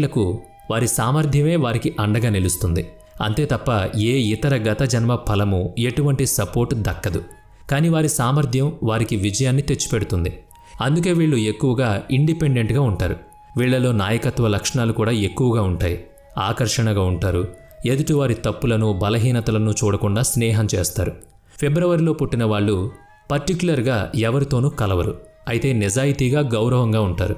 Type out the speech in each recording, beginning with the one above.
లకు వారి సామర్థ్యమే వారికి అండగా నిలుస్తుంది. అంతే తప్ప ఏ ఇతర గత జన్మ ఫలము ఎటువంటి సపోర్ట్ దక్కదు. కానీ వారి సామర్థ్యం వారికి విజయాన్ని తెచ్చిపెడుతుంది. అందుకే వీళ్ళు ఎక్కువగా ఇండిపెండెంట్గా ఉంటారు. వీళ్ళలో నాయకత్వ లక్షణాలు కూడా ఎక్కువగా ఉంటాయి. ఆకర్షణగా ఉంటారు. ఎదుటివారి తప్పులను బలహీనతలను చూడకుండా స్నేహం చేస్తారు. ఫిబ్రవరిలో పుట్టిన వాళ్ళు పర్టికులర్గా ఎవరితోనూ కలవరు. అయితే నిజాయితీగా గౌరవంగా ఉంటారు.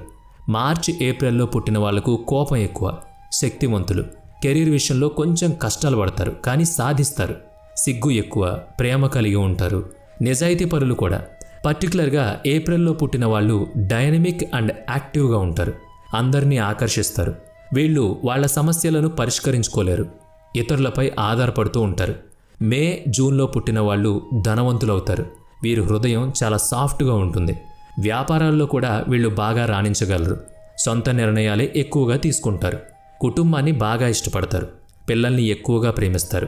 మార్చి ఏప్రిల్లో పుట్టిన వాళ్ళకు కోపం ఎక్కువ శక్తివంతులు. కెరీర్ విషయంలో కొంచెం కష్టాలు పడతారు కానీ సాధిస్తారు. సిగ్గు ఎక్కువ ప్రేమ కలిగి ఉంటారు. నిజాయితీ పరులు కూడా. పర్టికులర్గా ఏప్రిల్లో పుట్టిన వాళ్ళు డైనమిక్ అండ్ యాక్టివ్గా ఉంటారు. అందరినీ ఆకర్షిస్తారు. వీళ్ళు వాళ్ళ సమస్యలను పరిష్కరించుకోలేరు. ఇతరులపై ఆధారపడుతూ ఉంటారు. మే జూన్లో పుట్టిన వాళ్ళు ధనవంతులవుతారు. వీరి హృదయం చాలా సాఫ్ట్గా ఉంటుంది. వ్యాపారాల్లో కూడా వీళ్ళు బాగా రాణించగలరు. సొంత నిర్ణయాలే ఎక్కువగా తీసుకుంటారు. కుటుంబాన్ని బాగా ఇష్టపడతారు. పిల్లల్ని ఎక్కువగా ప్రేమిస్తారు.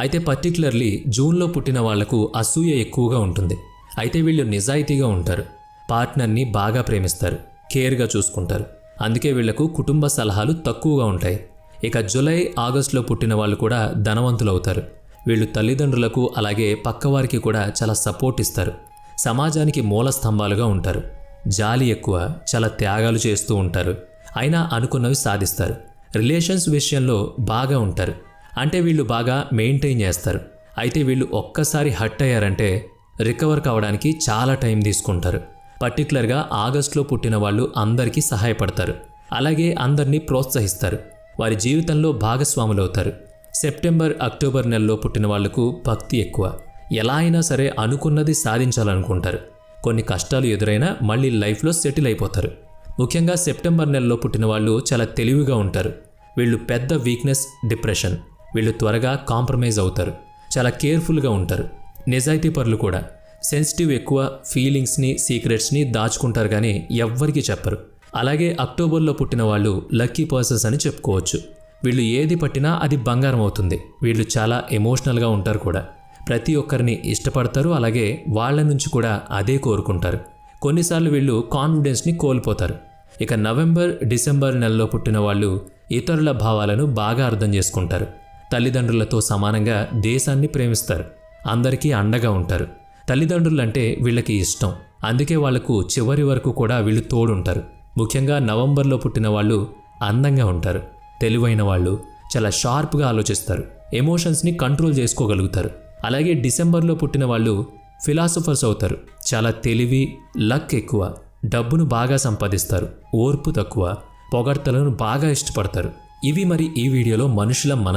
అయితే పర్టికులర్లీ జూన్లో పుట్టిన వాళ్ళకు అసూయ ఎక్కువగా ఉంటుంది. అయితే వీళ్ళు నిజాయితీగా ఉంటారు. పార్ట్నర్ని బాగా ప్రేమిస్తారు. కేర్గా చూసుకుంటారు. అందుకే వీళ్ళకు కుటుంబ సలహాలు తక్కువగా ఉంటాయి. ఇక జూలై ఆగస్టులో పుట్టిన వాళ్ళు కూడా ధనవంతులవుతారు. వీళ్ళు తల్లిదండ్రులకు అలాగే పక్కవారికి కూడా చాలా సపోర్ట్ ఇస్తారు. సమాజానికి మూల స్తంభాలుగా ఉంటారు. జాలి ఎక్కువ చాలా త్యాగాలు చేస్తూ ఉంటారు. అయినా అనుకున్నవి సాధిస్తారు. రిలేషన్స్ విషయంలో బాగా ఉంటారు. అంటే వీళ్ళు బాగా మెయింటైన్ చేస్తారు. అయితే వీళ్ళు ఒక్కసారి హట్ అయ్యారంటే రికవర్ కావడానికి చాలా టైం తీసుకుంటారు. పర్టికులర్గా ఆగస్టులో పుట్టిన వాళ్ళు అందరికీ సహాయపడతారు. అలాగే అందరినీ ప్రోత్సహిస్తారు. వారి జీవితంలో భాగస్వాములవుతారు. సెప్టెంబర్ అక్టోబర్ నెలలో పుట్టిన వాళ్ళకు భక్తి ఎక్కువ. ఎలా అయినా సరే అనుకున్నది సాధించాలనుకుంటారు. కొన్ని కష్టాలు ఎదురైనా మళ్ళీ లైఫ్లో సెటిల్ అయిపోతారు. ముఖ్యంగా సెప్టెంబర్ నెలలో పుట్టిన వాళ్ళు చాలా తెలివిగా ఉంటారు. వీళ్ళు పెద్ద వీక్నెస్ డిప్రెషన్. వీళ్ళు త్వరగా కాంప్రమైజ్ అవుతారు. చాలా కేర్ఫుల్గా ఉంటారు. నిజాయితీ పరులు కూడా. సెన్సిటివ్ ఎక్కువ ఫీలింగ్స్ని సీక్రెట్స్ని దాచుకుంటారు కానీ ఎవ్వరికీ చెప్పరు. అలాగే అక్టోబర్లో పుట్టిన వాళ్ళు లక్కీ పర్సన్స్ అని చెప్పుకోవచ్చు. వీళ్ళు ఏది పట్టినా అది బంగారం అవుతుంది. వీళ్ళు చాలా ఎమోషనల్గా ఉంటారు కూడా. ప్రతి ఒక్కరిని ఇష్టపడతారు అలాగే వాళ్ళ నుంచి కూడా అదే కోరుకుంటారు. కొన్నిసార్లు వీళ్ళు కాన్ఫిడెన్స్ని కోల్పోతారు. ఇక నవంబర్ డిసెంబర్ నెలలో పుట్టిన వాళ్ళు ఇతరుల భావాలను బాగా అర్థం చేసుకుంటారు. తల్లిదండ్రులతో సమానంగా దేశాన్ని ప్రేమిస్తారు. అందరికీ అండగా ఉంటారు. తల్లిదండ్రులంటే వీళ్ళకి ఇష్టం. అందుకే వాళ్ళకు చివరి వరకు కూడా వీళ్ళు తోడుంటారు. ముఖ్యంగా నవంబర్లో పుట్టిన వాళ్ళు అందంగా ఉంటారు. తెలివైన వాళ్ళు చాలా షార్ప్గా ఆలోచిస్తారు. ఎమోషన్స్ని కంట్రోల్ చేసుకోగలుగుతారు. అలాగే డిసెంబర్లో పుట్టిన వాళ్ళు ఫిలాసఫర్స్ అవుతారు. చాలా తెలివి లక్ ఎక్కువ డబ్బును బాగా సంపాదిస్తారు ఓర్పు తక్కువ పొగడ్తలను బాగా ఇష్టపడతారు. ఇవి మరి ఈ వీడియోలో మనుషుల మనస్